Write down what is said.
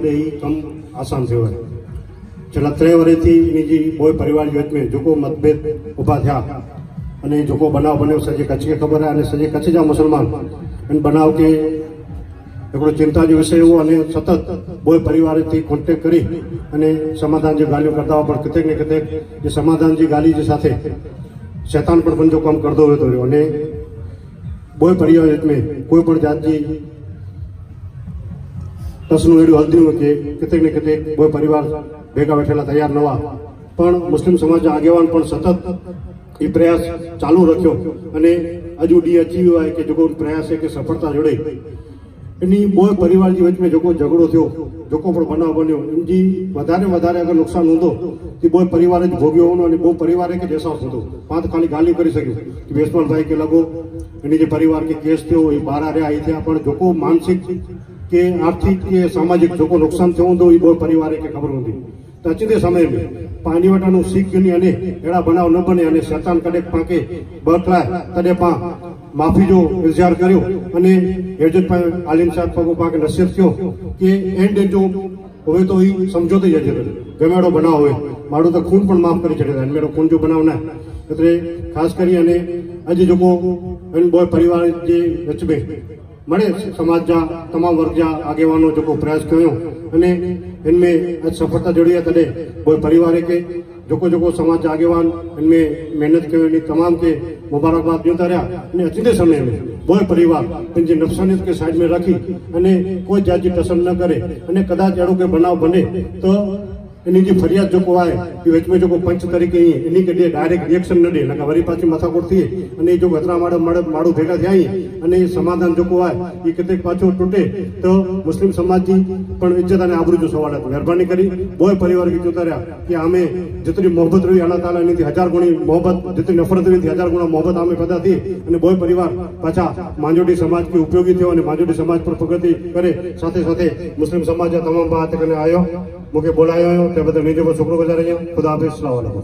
કદે એ કમ આસાન સેવાય. છેલ્લા ત્રણ વર્ષથી એની જે બોય પરિવાર વચ્ચે જોકો મતભેદ ઊભા થયા. અને જોકો બનાવ બન્યો, સજે કચ્છે ખબર અને સજે કચ્છ જ મુસલમાન. અને બનાવ કે એકડો ચિંતાનો વિષય એવો, અને સતત બોય પરિવારથી કોન્ટેક્ટ કરી, અને સમાધાન જે ગાલીઓ કરતા હોય, પણ કતેક ને કતેક જે સમાધાન જે ગાલી જે સાથે શેતાન પણ પણ જો કામ કરતો હોય તો અને બોય પરિવાર એટલે કોઈ પણ જાતની ટસનું એડું હલદીનું કે કેટલેક ને કેટલેક કોઈ પરિવાર ભેગા બેઠેલા તૈયાર નવા. પણ મુસ્લિમ સમાજના આગેવાન પણ સતત એ પ્રયાસ ચાલુ રાખ્યો અને હજુ ડી અચીવ હોય કે જોકો પ્રયાસ છે કે સફળતા જોડે. એની બોય પરિવારની વચ્ચે જોકો ઝઘડો થયો. જોકો પણ બનાવ બન્યો. એમજી વધારે વધારે અગર નુકસાન નહોતો તે બોય પરિવાર જ ભોગ્યો હોવાનો અને બહુ પરિવારે કે દેસાવ થતો. પાંચ ખાલી ગાલી કરી શક્યું. કે વેસમાનભાઈ કે લગો, એની જે પરિવાર કે કેસ થયો એ બહાર આવ્યા, એ થયા. પણ જોકો માનસિક કે આર્થિક કે સામાજિક જોકો નુકસાન થયું તો એ બહુ પરિવારે કે ખબર નથી. તચિતે સમયે પાણીવાટાનું શીખ યુની અને એડા બનાવ ન બને અને શેતાન કડેક પાકે બરતરાય તને પા માફી જો ઇઝહાર કર્યો અને હેજતભાઈ આલિમ સાહેબ પગો પાકે નસીહત થયો કે એન્ડ જો હોય તો એ સમજોતો જ જતો ગમેડો બનાવ હોય, મારું તો ખૂન પણ માફ કરી છેડે મેરો ખૂન જો બનાવ ના એટલે ખાસ કરી અને આજે જોકો એનું બોય પરિવાર જે રચબે મળે સમાજના તમામ વર્ગના આગેવાનો જોકો પ્રયાસ કર્યો અને એમને સફળતા જોડી અને કોઈ પરિવારે કે જોકો જોકો સમાજ આગેવાન એમને મહેનત કરેલી તમામ કે મુબારકબાદ જોતા રહ્યા અને અચીતે સમયે કોઈ પરિવાર જે નફસાનિયત કે સાઈડમાં રાખી અને કોઈ જાતની પસંદ ન કરે અને કદાચ એડો કે બનાવ બને તો એની જે ફરિયાદ જોકો આવે એ વચમાં જોકો પંચ તરીકે એની કે ડાયરેક્ટ રિએક્શન ન દે એટલે વરી પાછી મથાકોડ થઈ અને એ જો ગતરા માળે મળે માળું ભેગા થયા અને એ સમાધાન જોકો આવે એ કેટલીક પાછો તૂટે, તો મુસ્લિમ સમાજની પણ ઇજ્જત અને આબરૂ જો સવાલ હતો. મહેરબાની કરી બોય પરિવાર કે જોતા રહ્યા કે અમે જેટલી મોહબત રહી આના તાલા એની હજાર ગુણી મોહબત જેટલી નફરત રહી હજાર ગુણા મોહબત અમે પેદા થઈ અને બોય પરિવાર પાછા માંજોડી સમાજ કે ઉપયોગી થયો અને માંજોડી સમાજ પર પ્રગતિ કરે. સાથે સાથે મુસ્લિમ સમાજ તમામ વાત કરીને આવ્યો. મૂંखे બોલાयो हुयो तंहिं बदिले मुंहिंजो को छोकिरो गुज़ारे वियो ख़ुदा हाफ़िज़ सलाम